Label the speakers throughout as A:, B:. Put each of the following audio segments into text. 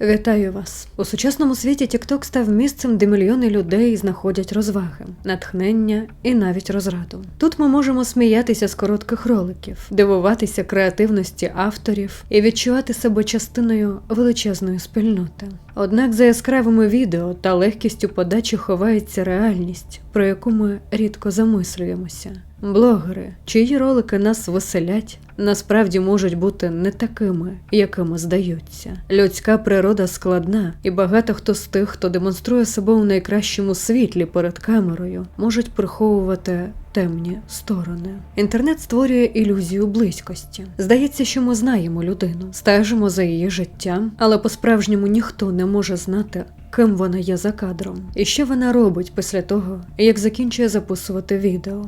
A: Вітаю вас! У сучасному світі TikTok став місцем, де мільйони людей знаходять розваги, натхнення і навіть розраду. Тут ми можемо сміятися з коротких роликів, дивуватися креативності авторів і відчувати себе частиною величезної спільноти. Однак за яскравими відео та легкістю подачі ховається реальність, про яку ми рідко замислюємося. Блогери, чиї ролики нас веселять, насправді можуть бути не такими, якими здаються. Людська природа складна, і багато хто з тих, хто демонструє себе у найкращому світлі перед камерою, можуть приховувати темні сторони. Інтернет створює ілюзію близькості. Здається, що ми знаємо людину, стежимо за її життям, але по-справжньому ніхто не може знати. Ким вона є за кадром, і що вона робить після того, як закінчує записувати відео.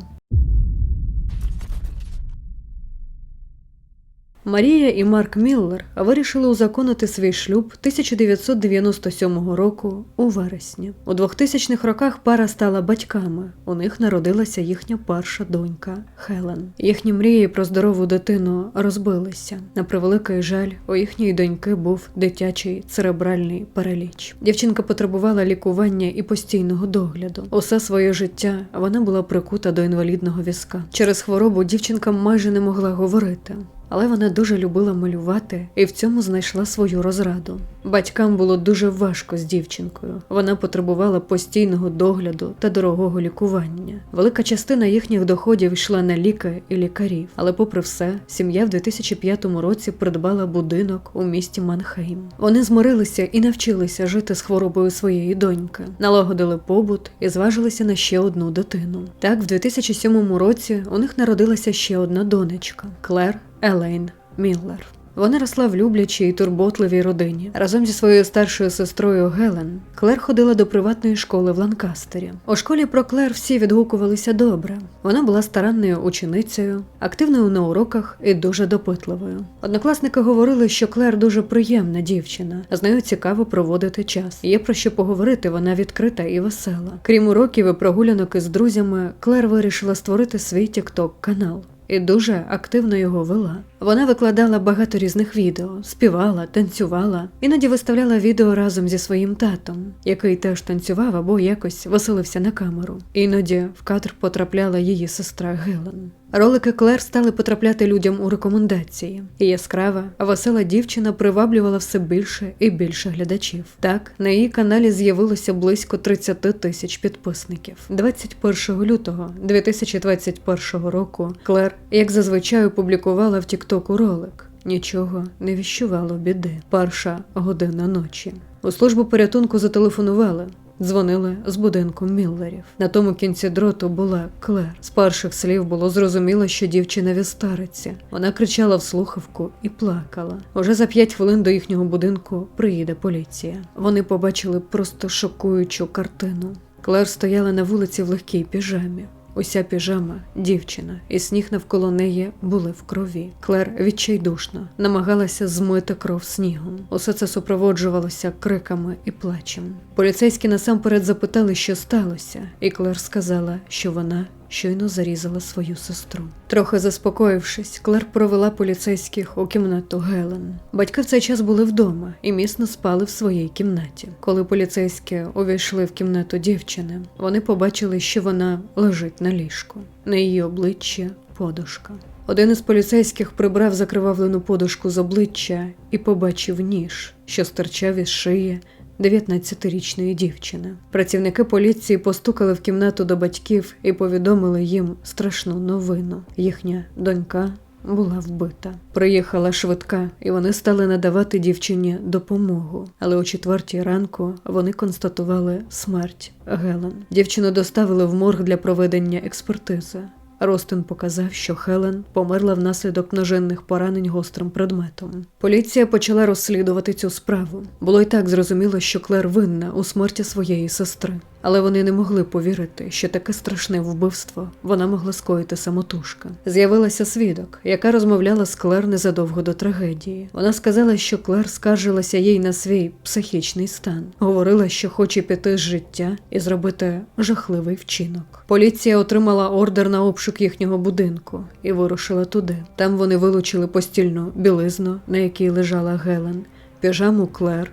A: Марія і Марк Міллер вирішили узаконити свій шлюб 1997 року у вересні. У 2000-х роках пара стала батьками. У них народилася їхня перша донька Хелен. Їхні мрії про здорову дитину розбилися. На превеликий жаль, у їхньої доньки був дитячий церебральний параліч. Дівчинка потребувала лікування і постійного догляду. Усе своє життя вона була прикута до інвалідного візка. Через хворобу дівчинка майже не могла говорити. Але вона дуже любила малювати і в цьому знайшла свою розраду. Батькам було дуже важко з дівчинкою. Вона потребувала постійного догляду та дорогого лікування. Велика частина їхніх доходів йшла на ліки і лікарів. Але, попри все, сім'я в 2005 році придбала будинок у місті Манхейм. Вони змирилися і навчилися жити з хворобою своєї доньки, налагодили побут і зважилися на ще одну дитину. Так, в 2007 році у них народилася ще одна донечка Клер Елейн Міллер. Вона росла в люблячій і турботливій родині. Разом зі своєю старшою сестрою Гелен Клер ходила до приватної школи в Ланкастері. У школі про Клер всі відгукувалися добре. Вона була старанною ученицею, активною на уроках і дуже допитливою. Однокласники говорили, що Клер дуже приємна дівчина, з нею цікаво проводити час. Є про що поговорити, вона відкрита і весела. Крім уроків і прогулянок із друзями, Клер вирішила створити свій тікток канал і дуже активно його вела. Вона викладала багато різних відео, співала, танцювала, іноді виставляла відео разом зі своїм татом, який теж танцював або якось веселився на камеру. Іноді в кадр потрапляла її сестра Гелен. Ролики Клер стали потрапляти людям у рекомендації, і яскрава, весела дівчина приваблювала все більше і більше глядачів. Так, на її каналі з'явилося близько 30 тисяч підписників. 21 лютого 2021 року Клер, як зазвичай, опублікувала в Тіктоку ролик. Нічого не віщувало біди. Перша година ночі. У службу порятунку зателефонували. Дзвонили з будинку Міллерів. На тому кінці дроту була Клер. З перших слів було зрозуміло, що дівчина вістариться. Вона кричала в слухавку і плакала. Уже за п'ять хвилин до їхнього будинку приїде поліція. Вони побачили просто шокуючу картину. Клер стояла на вулиці в легкій піжамі. Уся піжама, дівчина, і сніг навколо неї були в крові. Клер відчайдушно намагалася змити кров снігом. Усе це супроводжувалося криками і плачем. Поліцейські насамперед запитали, що сталося, і Клер сказала, що вона щойно зарізала свою сестру. Трохи заспокоївшись, Клер провела поліцейських у кімнату Гелен. Батьки в цей час були вдома і міцно спали в своїй кімнаті. Коли поліцейські увійшли в кімнату дівчини, вони побачили, що вона лежить на ліжку. На її обличчі подушка. Один із поліцейських прибрав закривавлену подушку з обличчя і побачив ніж, що стирчав із шиї 19-річної дівчини. Працівники поліції постукали в кімнату до батьків і повідомили їм страшну новину. Їхня донька була вбита. Приїхала швидка, і вони стали надавати дівчині допомогу. Але о четвертій ранку вони констатували смерть Гелен. Дівчину доставили в морг для проведення експертизи. Ростин показав, що Хелен померла внаслідок ноженних поранень гострим предметом. Поліція почала розслідувати цю справу. Було й так зрозуміло, що Клер винна у смерті своєї сестри. Але вони не могли повірити, що таке страшне вбивство вона могла скоїти самотужка. З'явилася свідок, яка розмовляла з Клер незадовго до трагедії. Вона сказала, що Клер скаржилася їй на свій психічний стан, говорила, що хоче піти з життя і зробити жахливий вчинок. Поліція отримала ордер на обшук їхнього будинку і вирушила туди. Там вони вилучили постільну білизну, на якій лежала Гелен, піжаму Клер,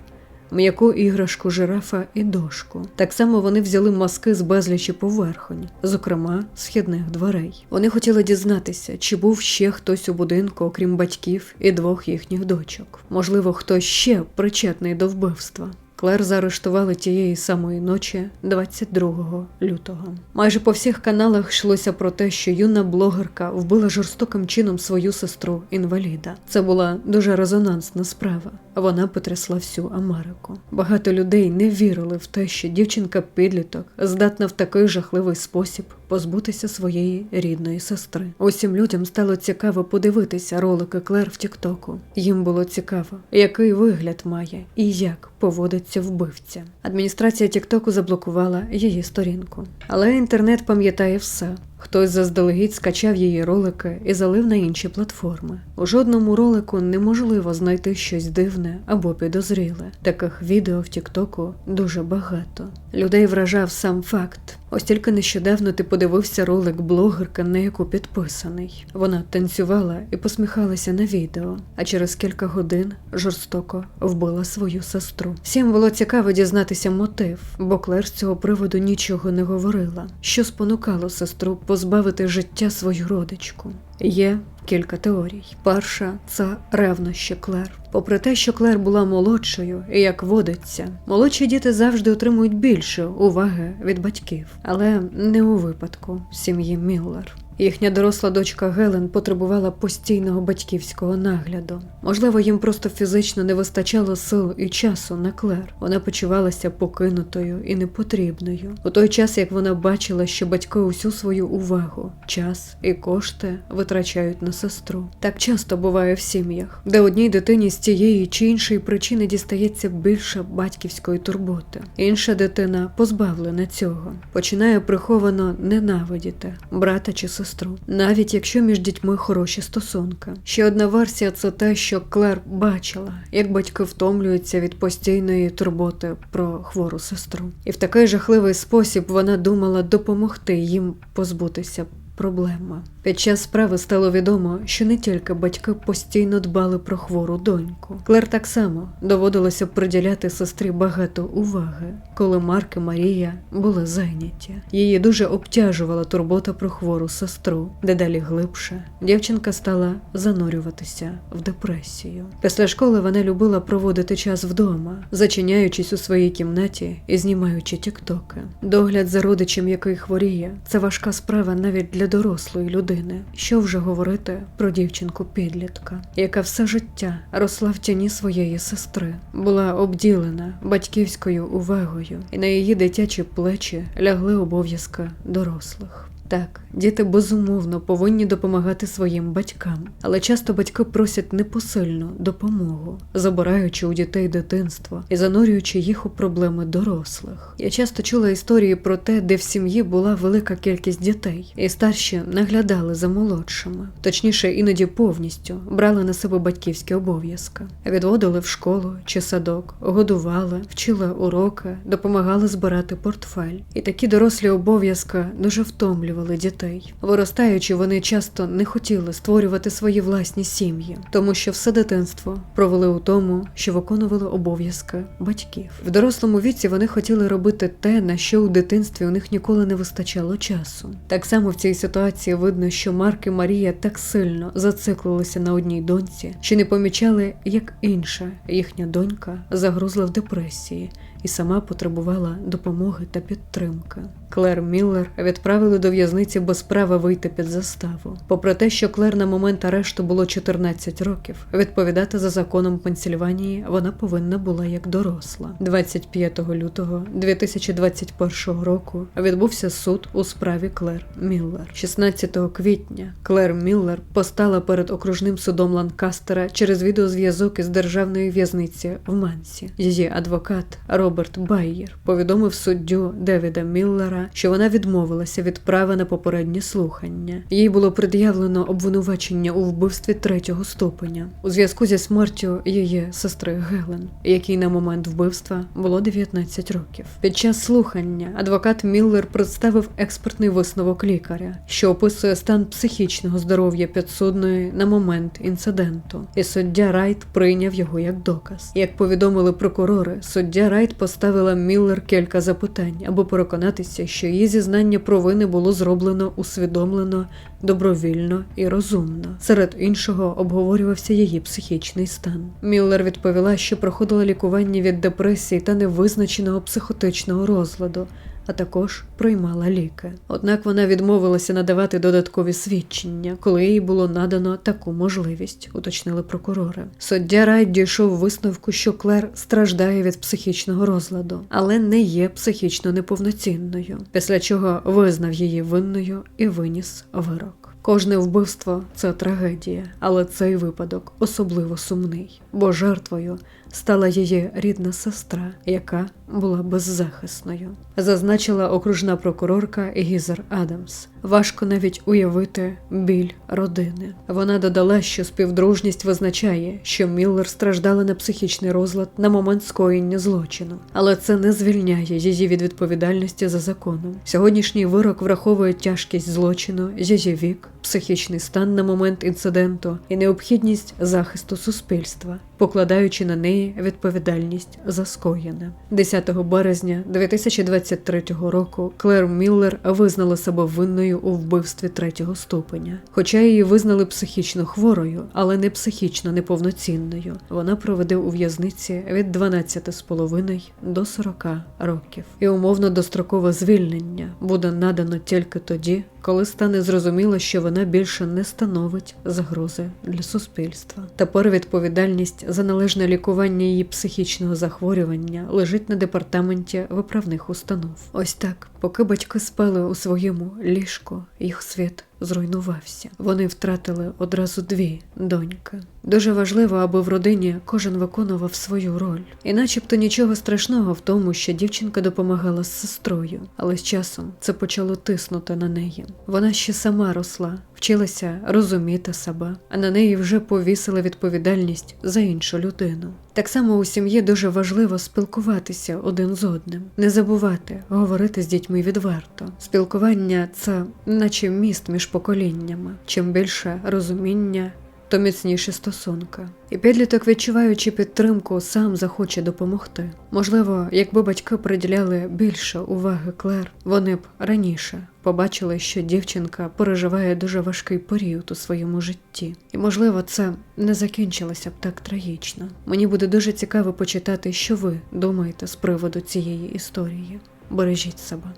A: м'яку іграшку жирафа і дошку. Так само вони взяли маски з безлічі поверхонь, зокрема східних дверей. Вони хотіли дізнатися, чи був ще хтось у будинку, окрім батьків і двох їхніх дочок. Можливо, хтось ще причетний до вбивства. Клер заарештували тієї самої ночі, 22 лютого. Майже по всіх каналах йшлося про те, що юна блогерка вбила жорстоким чином свою сестру інваліда. Це була дуже резонансна справа. Вона потрясла всю Америку. Багато людей не вірили в те, що дівчинка-підліток здатна в такий жахливий спосіб позбутися своєї рідної сестри. Усім людям стало цікаво подивитися ролики Клер в Тіктоку. Їм було цікаво, який вигляд має і як поводиться вбивця. Адміністрація Тіктоку заблокувала її сторінку, але інтернет пам'ятає все. Хтось заздалегідь скачав її ролики і залив на інші платформи. У жодному ролику неможливо знайти щось дивне або підозріле. Таких відео в Тіктоку дуже багато. Людей вражав сам факт. Ось тільки нещодавно ти подивився ролик блогерки, на яку підписаний. Вона танцювала і посміхалася на відео, а через кілька годин жорстоко вбила свою сестру. Всім було цікаво дізнатися мотив, бо Клер з цього приводу нічого не говорила, що спонукало сестру позбавити життя свою родичку. Є кілька теорій. Перша це ревнощі Клер. Попри те, що Клер була молодшою, і як водиться, молодші діти завжди отримують більше уваги від батьків, але не у випадку сім'ї Міллер. Їхня доросла дочка Гелен потребувала постійного батьківського нагляду. Можливо, їм просто фізично не вистачало сил і часу на Клер. Вона почувалася покинутою і непотрібною. У той час, як вона бачила, що батьки усю свою увагу, час і кошти витрачають на сестру. Так часто буває в сім'ях, де одній дитині з тієї чи іншої причини дістається більше батьківської турботи. Інша дитина позбавлена цього, починає приховано ненавидіти брата чи сестру, навіть якщо між дітьми хороші стосунки. Ще одна версія це те, що Клер бачила, як батьки втомлюються від постійної турботи про хвору сестру, і в такий жахливий спосіб вона думала допомогти їм позбутися проблема. Під час справи стало відомо, що не тільки батьки постійно дбали про хвору доньку. Клер так само доводилося приділяти сестрі багато уваги, коли Марк і Марія були зайняті. Її дуже обтяжувала турбота про хвору сестру. Дедалі глибше дівчинка стала занурюватися в депресію. Після школи вона любила проводити час вдома, зачиняючись у своїй кімнаті і знімаючи тіктоки. Догляд за родичем, який хворіє, це важка справа навіть для дорослої людини. Що вже говорити про дівчинку підлітка, яка все життя росла в тіні своєї сестри, була обділена батьківською увагою, і на її дитячі плечі лягли обов'язки дорослих. Так, діти безумовно повинні допомагати своїм батькам, але часто батьки просять непосильну допомогу, забираючи у дітей дитинство і занурюючи їх у проблеми дорослих. Я часто чула історії про те, де в сім'ї була велика кількість дітей, і старші наглядали за молодшими, точніше, іноді повністю брали на себе батьківські обов'язки, відводили в школу чи садок, годували, вчили уроки, допомагали збирати портфель. І такі дорослі обов'язки дуже втомлювали виховували дітей. Виростаючи, вони часто не хотіли створювати свої власні сім'ї, тому що все дитинство провели у тому, що виконували обов'язки батьків. В дорослому віці вони хотіли робити те, на що у дитинстві у них ніколи не вистачало часу. Так само в цій ситуації видно, що Марк і Марія так сильно зациклилися на одній доньці, що не помічали, як інша їхня донька загрузла в депресії і сама потребувала допомоги та підтримки. Клер Міллер відправили до в'язниці без права вийти під заставу. Попри те, що Клер на момент арешту було 14 років, відповідати за законом Пенсільванії вона повинна була як доросла. 25 лютого 2021 року відбувся суд у справі Клер Міллер. 16 квітня Клер Міллер постала перед окружним судом Ланкастера через відеозв'язок із державної в'язниці в Мансі. Її адвокат Роберт Байєр повідомив суддю Девіда Міллера, що вона відмовилася від права на попереднє слухання. Їй було пред'явлено обвинувачення у вбивстві третього ступеня у зв'язку зі смертю її сестри Гелен, якій на момент вбивства було 19 років. Під час слухання адвокат Міллер представив експертний висновок лікаря, що описує стан психічного здоров'я підсудної на момент інциденту, і суддя Райт прийняв його як доказ. Як повідомили прокурори, суддя Райт поставила Міллер кілька запитань, аби переконатися, що її зізнання провини було зроблено усвідомлено, добровільно і розумно. Серед іншого обговорювався її психічний стан. Міллер відповіла, що проходила лікування від депресії та невизначеного психотичного розладу. А також приймала ліки. Однак вона відмовилася надавати додаткові свідчення, коли їй було надано таку можливість, уточнили прокурори. Суддя Райт дійшов висновку, що Клер страждає від психічного розладу, але не є психічно неповноцінною, після чого визнав її винною і виніс вирок. Кожне вбивство це трагедія, але цей випадок особливо сумний, бо жертвою стала її рідна сестра, яка була беззахисною. Зазначила окружна прокурорка Гізер Адамс. Важко навіть уявити біль родини. Вона додала, що співдружність визначає, що Міллер страждала на психічний розлад на момент скоєння злочину, але це не звільняє її від відповідальності за законом. Сьогоднішній вирок враховує тяжкість злочину, її вік, психічний стан на момент інциденту і необхідність захисту суспільства, покладаючи на неї відповідальність за скоєне. 10 березня 2023 року Клер Міллер визнала себе винною у вбивстві третього ступеня. Хоча її визнали психічно хворою, але не психічно неповноцінною. Вона проведе у в'язниці від 12,5 до 40 років. І умовно дострокове звільнення буде надано тільки тоді, коли стане зрозуміло, що вона більше не становить загрози для суспільства. Тепер відповідальність за належне лікування її психічного захворювання лежить на департаменті виправних установ. Ось так, поки батьки спали у своєму ліжку, їх світ зруйнувався. Вони втратили одразу дві доньки. Дуже важливо, аби в родині кожен виконував свою роль. І начебто нічого страшного в тому, що дівчинка допомагала з сестрою, але з часом це почало тиснути на неї. Вона ще сама росла, вчилася розуміти себе, а на неї вже повісили відповідальність за іншу людину. Так само у сім'ї дуже важливо спілкуватися один з одним, не забувати говорити з дітьми відверто. Спілкування це наче міст між поколіннями. Чим більше розуміння, то міцніші стосунки. І підліток, відчуваючи підтримку, сам захоче допомогти. Можливо, якби батьки приділяли більше уваги Клер, вони б раніше побачили, що дівчинка переживає дуже важкий період у своєму житті. І можливо, це не закінчилося б так трагічно. Мені буде дуже цікаво почитати, що ви думаєте з приводу цієї історії. Бережіть себе.